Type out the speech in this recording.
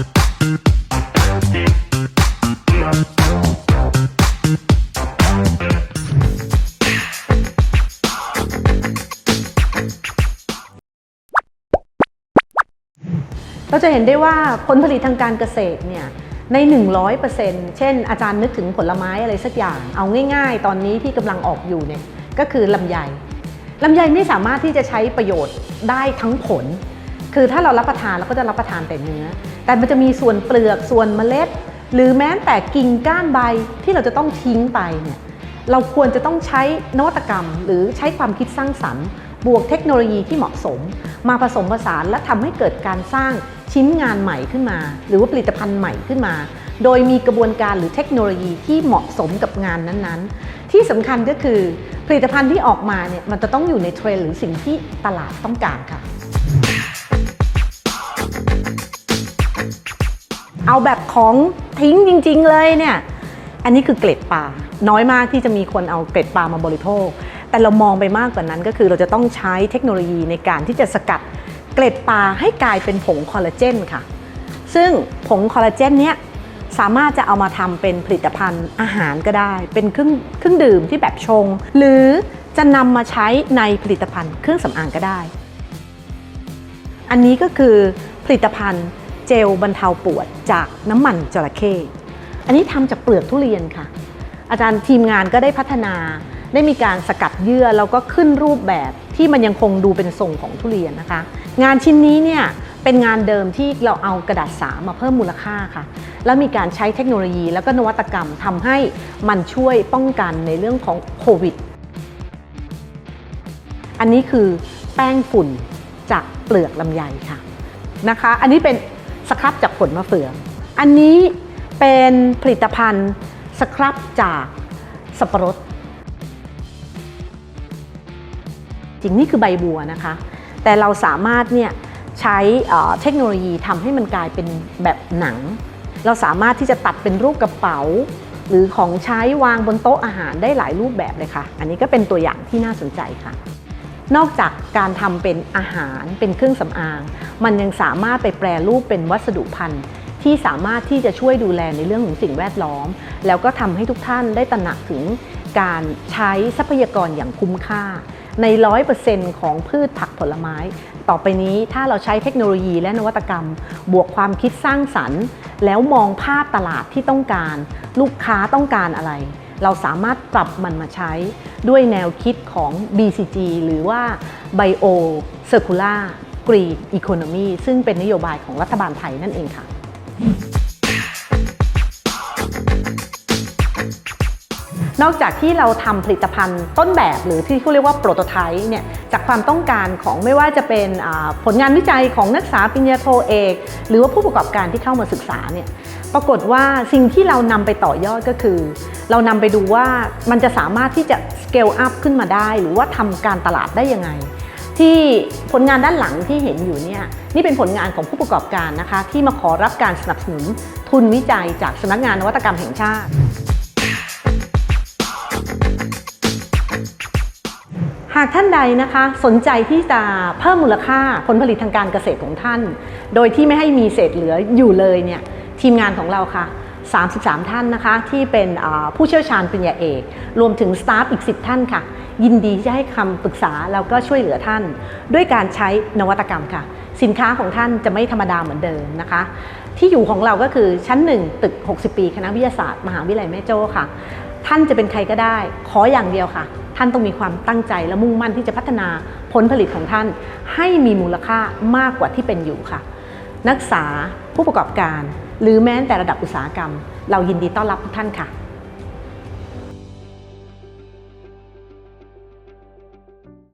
เราจะเห็นได้ว่าผลผลิตทางการเกษตรเนี่ยใน 100%เช่น อาจารย์นึกถึงผลไม้อะไรสักอย่าง เอาง่ายๆ ตอนนี้ที่กำลังออกอยู่เนี่ยก็คือลำไยลำไยไม่สามารถที่จะใช้ประโยชน์ได้ทั้งผล คือถ้าเรารับประทานเราก็จะรับประทานแต่เนื้อ แต่มันจะมีส่วนเปลือกส่วนเมล็ด หรือแม้แต่กิ่งก้านใบที่เราจะต้องทิ้งไปเนี่ยเราควรจะต้องใช้นวัตกรรม หรือใช้ความคิดสร้างสรรค์ บวกเทคโนโลยีที่เหมาะสม มาผสมผสานและทำให้เกิดการสร้างชิ้นงานใหม่ขึ้นมา หรือว่าผลิตภัณฑ์ใหม่ขึ้นมา โดยมีกระบวนการหรือเทคโนโลยีที่เหมาะสมกับงานนั้นๆ ที่สำคัญก็คือผลิตภัณฑ์ที่ออกมาเนี่ยมันจะต้องอยู่ในเทรนหรือสิ่งที่ตลาดต้องการค่ะ เอาแบบของทิ้งจริง ๆ เลยเนี่ย อันนี้คือเกล็ดปลา น้อยมากที่จะมีคนเอาเกล็ดปลามาบริโภค แต่เรามองไปมากกว่านั้นก็คือเราจะต้องใช้เทคโนโลยีในการที่จะสกัดเกล็ดปลาให้กลายเป็นผงคอลลาเจนค่ะ ซึ่งผงคอลลาเจนเนี้ยสามารถจะเอามาทำเป็นผลิตภัณฑ์อาหารก็ได้ เป็นเครื่องเครื่องดื่มที่แบบชง หรือจะนำมาใช้ในผลิตภัณฑ์เครื่องสำอางก็ได้ อันนี้ก็คือผลิตภัณฑ์ เจลบรรเทาปวดจากน้ำมันจระเข้ อันนี้ทำจากเปลือกทุเรียนค่ะ อาจารย์ทีมงานก็ได้พัฒนา ได้มีการสกัดเยื่อแล้วก็ขึ้นรูปแบบที่มันยังคงดูเป็นทรงของทุเรียนนะคะ งานชิ้นนี้เนี่ยเป็นงานเดิมที่เราเอากระดาษสามาเพิ่มมูลค่าค่ะ แล้วมีการใช้เทคโนโลยีแล้วก็นวัตกรรมทำให้มันช่วยป้องกันในเรื่องของโควิด อันนี้คือแป้งฝุ่นจากเปลือกลำไยค่ะนะคะ อันนี้เป็น สครับจากผลมะเฟือง อันนี้เป็นผลิตภัณฑ์สครับจากสับปะรดจริงนี่คือใบบัวนะคะ แต่เราสามารถเนี่ยใช้เอ่อเทคโนโลยีทำให้มันกลายเป็นแบบหนัง เราสามารถที่จะตัดเป็นรูปกระเป๋า หรือของใช้วางบนโต๊ะอาหารได้หลายรูปแบบเลยค่ะ อันนี้ก็เป็นตัวอย่างที่น่าสนใจค่ะ นอกจากการทำเป็นอาหารเป็นเครื่องสำอาง มันยังสามารถไปแปรรูปเป็นวัสดุพันธุ์ที่สามารถที่จะช่วยดูแลในเรื่องของสิ่งแวดล้อม แล้วก็ทำให้ทุกท่านได้ตระหนักถึงการใช้ทรัพยากรอย่างคุ้มค่า ใน 100%ของพืชผักผลไม้ ต่อไปนี้ถ้าเราใช้เทคโนโลยีและนวัตกรรม บวกความคิดสร้างสรรค์ แล้วมองภาพตลาดที่ต้องการ ลูกค้าต้องการอะไร เราสามารถปรับมันมาใช้ด้วยแนวคิดของ BCG หรือว่า Bio Circular Green Economy ซึ่งเป็นนโยบายของรัฐบาลไทยนั่นเองค่ะนอกจากที่เราทำผลิตภัณฑ์ต้นแบบหรือที่เขาเรียกว่าโปรโตไทป์เนี่ย จากความต้องการของไม่ว่าจะเป็นผลงานวิจัยของนักศึกษาปริญญาโทเอก หรือว่าผู้ประกอบการที่เข้ามาศึกษาเนี่ยปรากฏว่าสิ่งที่เรานำไปต่อยอดก็คือ เรานำไปดูว่ามันจะสามารถที่จะ scale up ขึ้นมาได้ หรือว่าทำการตลาดได้ยังไง ที่ผลงานด้านหลังที่เห็นอยู่เนี่ยนี่เป็นผลงานของผู้ประกอบการนะคะ ที่มาขอรับการสนับสนุนทุนวิจัยจากสำนักงานนวัตกรรมแห่งชาติากท่านใดนะคะสนใจที่จะเพิ่มมูลค่าผลผลิตทางการเกษตรของท่าน โดยที่ไม่ให้มีเศษเหลืออยู่เลยเนี่ยทีมงานของเราค่ะ 33 ท่านนะคะที่เป็นผู้เชี่ยวชาญปริญญาเอก รวมถึงสตาฟอีก 10 ท่านค่ะ ยินดีที่จะให้คำปรึกษาแล้วก็ช่วยเหลือท่าน ด้วยการใช้นวัตกรรมค่ะ สินค้าของท่านจะไม่ธรรมดาเหมือนเดิมนะคะที่อยู่ของเราก็คือชั้น 1 ตึก 60 ปี คณะวิทยาศาสตร์ มหาวิทยาลัยแม่โจ้ค่ะ ท่านจะเป็นใครก็ได้ ขออย่างเดียวค่ะ ท่านต้องมีความตั้งใจและมุ่งมั่นที่จะพัฒนาผลผลิตของท่าน ให้มีมูลค่ามากกว่าที่เป็นอยู่ค่ะ นักศึกษาผู้ประกอบการ หรือแม้แต่ระดับอุตสาหกรรม เรายินดีต้อนรับทุกท่านค่ะ